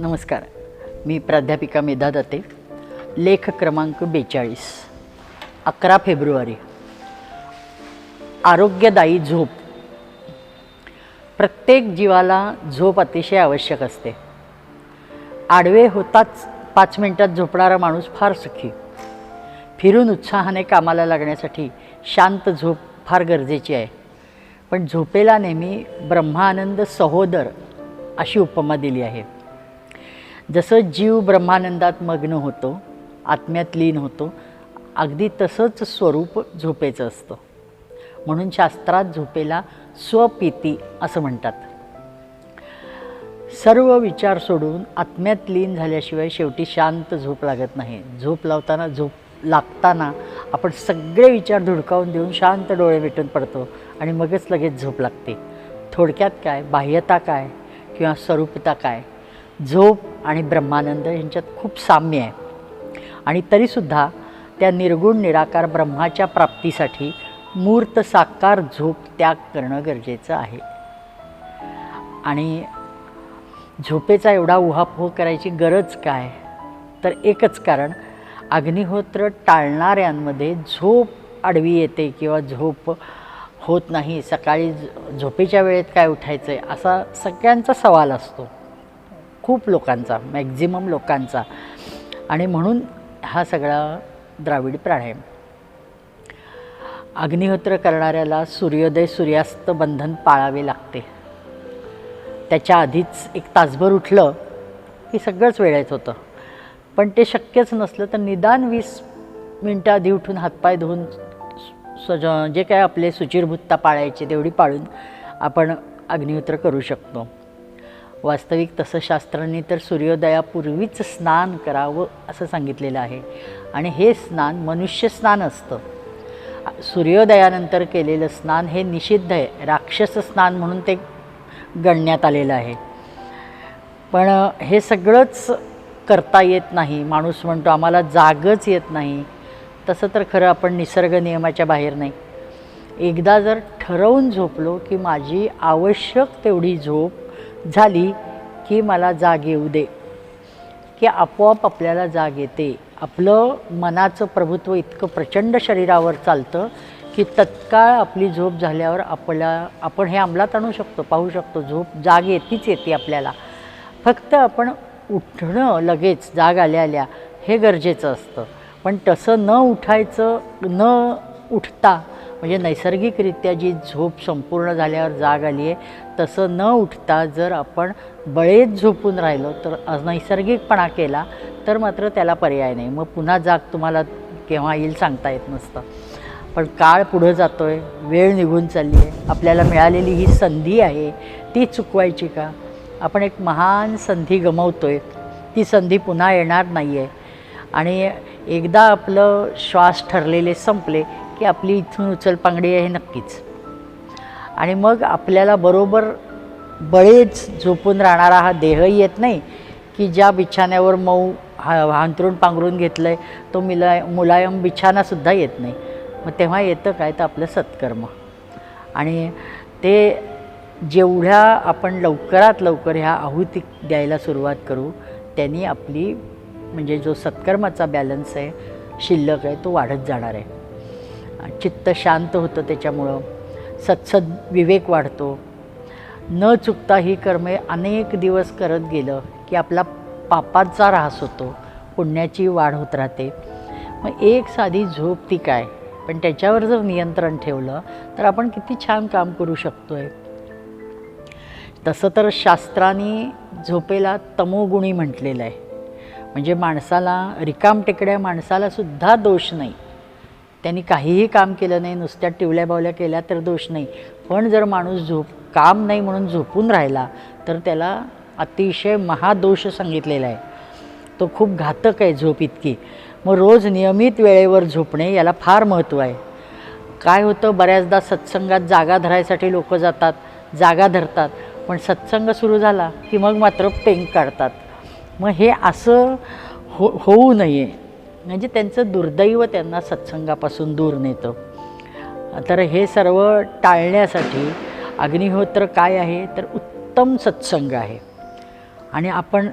नमस्कार. मी प्राध्यापिका मेधा दत्ते. लेख क्रमांक बेचाळीस. अकरा फेब्रुवारी. आरोग्यदायी झोप. प्रत्येक जीवाला झोप अतिशय आवश्यक असते. आडवे होताच पाच मिनिटात झोपणारा माणूस फार सुखी. फिरून उत्साहाने कामाला लागण्यासाठी शांत झोप फार गरजेची आहे. पण झोपेला नेहमी ब्रह्मानंद सहोदर अशी उपमा दिली आहे. जसं जीव ब्रह्मानंदात मग्न होतो आत्म्यात लीन होतो अगदी तसंच स्वरूप झोपेचं असतं. म्हणून शास्त्रात झोपेला स्वपिती असं म्हणतात. सर्व विचार सोडून आत्म्यात लीन झाल्याशिवाय शेवटी शांत झोप लागत नाही. झोप लावताना झोप लागताना आपण सगळे विचार धुडकावून देऊन शांत डोळे मिटून पडतो आणि मगच लगेच झोप लागते. थोडक्यात काय? बाह्यता काय? किंवा स्वरूपता काय? झोप आणि ब्रह्मानंद यांच्यात खूप साम्य आहे. आणि तरीसुद्धा त्या निर्गुण निराकार ब्रह्माच्या प्राप्तीसाठी मूर्त साकार झोप त्याग करणं गरजेचं आहे. आणि झोपेचा एवढा उहापोह करायची गरज काय? तर एकच कारण अग्निहोत्र टाळणाऱ्यांमध्ये झोप आडवी येते किंवा झोप होत नाही. सकाळी झोपेच्या वेळेत काय उठायचं आहे असा सगळ्यांचा सवाल असतो. खूप लोकांचा मॅक्झिमम लोकांचा. आणि म्हणून हा सगळा द्राविड प्राणायाम अग्निहोत्र करणाऱ्याला सूर्योदय सूर्यास्त बंधन पाळावे लागते. त्याच्या आधीच एक तासभर उठलं की सगळंच वेळेत होतं. पण ते शक्यच नसलं तर निदान वीस मिनटं आधी उठून हातपाय धुवून सज जे काय आपले सुचिरभूतता पाळायचे तेवढी पाळून आपण अग्निहोत्र करू शकतो. वास्तविक तसं शास्त्रांनी तर सूर्योदयापूर्वीच स्नान करावं असं सांगितलेलं आहे. आणि हे स्नान मनुष्य स्नान असतं. सूर्योदयानंतर केलेलं स्नान हे निषिद्ध आहे. राक्षस स्नान म्हणून ते गणण्यात आलेलं आहे. पण हे सगळंच करता येत नाही. माणूस म्हणतो आम्हाला जागच येत नाही. तसं तर खरं आपण निसर्ग नियमाच्या बाहेर नाही. एकदा जर ठरवून झोपलो की माझी आवश्यक तेवढी झोप झाली की मला जाग येऊ दे. की आपोआप आपल्याला जाग येते. आपलं मनाचं प्रभुत्व इतकं प्रचंड शरीरावर चालतं की तत्काळ आपली झोप झाल्यावर आपल्या आपण हे अंमलात आणू शकतो पाहू शकतो. झोप जाग येतीच येते आपल्याला. फक्त आपण उठणं लगेच जाग आल्या आल्या हे गरजेचं असतं. पण तसं न उठायचं न उठता म्हणजे नैसर्गिकरित्या जी झोप संपूर्ण झाल्यावर जाग आली आहे तसं न उठता जर आपण बळेत झोपून राहिलो तर नैसर्गिकपणा केला तर मात्र त्याला पर्याय नाही. मग पुन्हा जाग तुम्हाला केव्हा येईल सांगता येत नसतं. पण काळ पुढं जातो आहे वेळ निघून चालली आहे आपल्याला मिळालेली ही संधी आहे ती चुकवायची का? आपण एक महान संधी गमावतो आहे ती संधी पुन्हा येणार नाही आहे आणि एकदा आपलं श्वास ठरलेले संपले की आपली इथून उचलपांगडी आहे नक्कीच. आणि मग आपल्याला बरोबर बळेच झोपून राहणारा हा देहही येत नाही की ज्या बिछाण्यावर मऊ हा हांतरून पांघरून घेतलं आहे तो मिला मुलायम बिछानासुद्धा येत नाही. मग तेव्हा येतं काय? तर आपलं सत्कर्म. आणि ते जेवढ्या आपण लवकरात लवकर ह्या आहुती द्यायला सुरुवात करू त्यांनी आपली म्हणजे जो सत्कर्माचा बॅलन्स आहे शिल्लक आहे तो वाढत जाणार आहे. चित्त शांत होतं त्याच्यामुळं. सत्सद विवेक वाढतो. न चुकता ही कर्मे अनेक दिवस करत गेलं की आपला पापाचा ऱ्हास होतो पुण्याची वाढ होत राहते. मग एक साधी झोप ती काय? पण त्याच्यावर जर नियंत्रण ठेवलं तर आपण किती छान काम करू शकतो आहे तसं तर शास्त्राने झोपेला तमोगुणी म्हटलेलं आहे. म्हणजे माणसाला रिकाम टेकड्या माणसालासुद्धा दोष नाही. त्यांनी काहीही काम केलं नाही नुसत्या टिवल्या बावल्या केल्या तर दोष नाही. पण जर माणूस झोप काम नाही म्हणून झोपून राहिला तर त्याला अतिशय महादोष सांगितलेला आहे. तो खूप घातक आहे झोप इतकी. मग रोज नियमित वेळेवर झोपणे याला फार महत्त्व आहे. काय होतं बऱ्याचदा सत्संगात जागा धरायसाठी लोक जातात जागा धरतात पण सत्संग सुरू झाला की मग मात्र पेंग काढतात. मग हे असं हो होऊ नये. म्हणजे त्यांचं दुर्दैव त्यांना सत्संगापासून दूर नेतं. तर हे सर्व टाळण्यासाठी अग्निहोत्र काय आहे? तर उत्तम सत्संग आहे. आणि आपण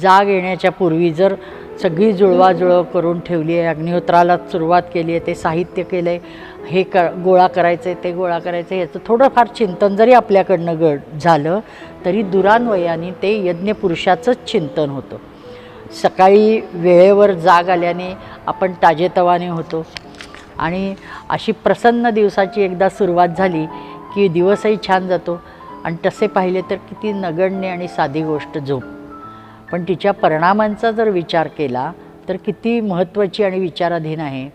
जाग येण्याच्या पूर्वी जर सगळी जुळवाजुळव करून ठेवली आहे अग्निहोत्राला सुरुवात केली आहे ते साहित्य केलं आहे हे क गोळा करायचं आहे ते गोळा करायचं आहे याचं थोडंफार चिंतन जरी आपल्याकडनं गड झालं तरी दुरान्वयाने ते यज्ञपुरुषाचंच चिंतन होतं. सकाळी वेळेवर जाग आल्याने आपण ताजेतवाने होतो. आणि अशी प्रसन्न दिवसाची एकदा सुरुवात झाली की दिवसही छान जातो. आणि तसे पाहिले तर किती नगण्य आणि साधी गोष्ट झोप. पण तिच्या परिणामांचा जर विचार केला तर किती महत्त्वाची आणि विचाराधीन आहे.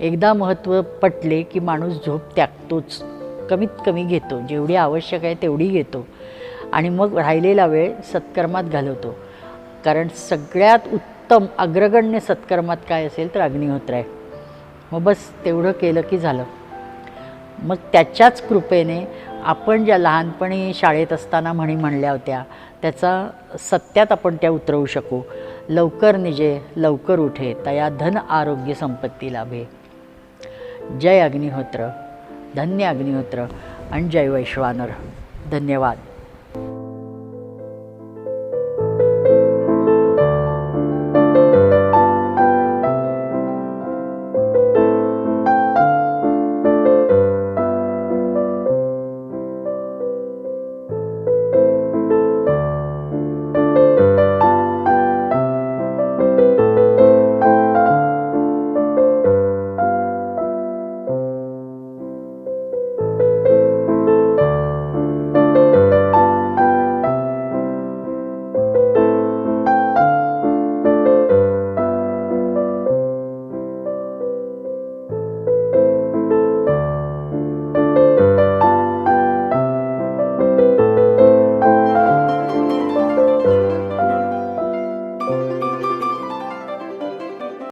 एकदा महत्त्व पटले की माणूस झोप त्यागतोच. कमीत कमी घेतो. जेवढी आवश्यक आहे तेवढी घेतो. आणि मग राहिलेला वेळ सत्कर्मात घालवतो. कारण सगळ्यात उत्तम अग्रगण्य सत्कर्मात काय असेल तर अग्निहोत्र आहे. मग बस तेवढं केलं की झालं. मग त्याच्याच कृपेने आपण ज्या लहानपणी शाळेत असताना म्हणी म्हणल्या होत्या त्याचा सत्यात आपण त्या उतरवू शकू. लवकर निजे लवकर उठे तया धन आरोग्य संपत्ती लाभे. जय अग्निहोत्र धन्य अग्निहोत्र आणि जय वैश्वानर. धन्यवाद.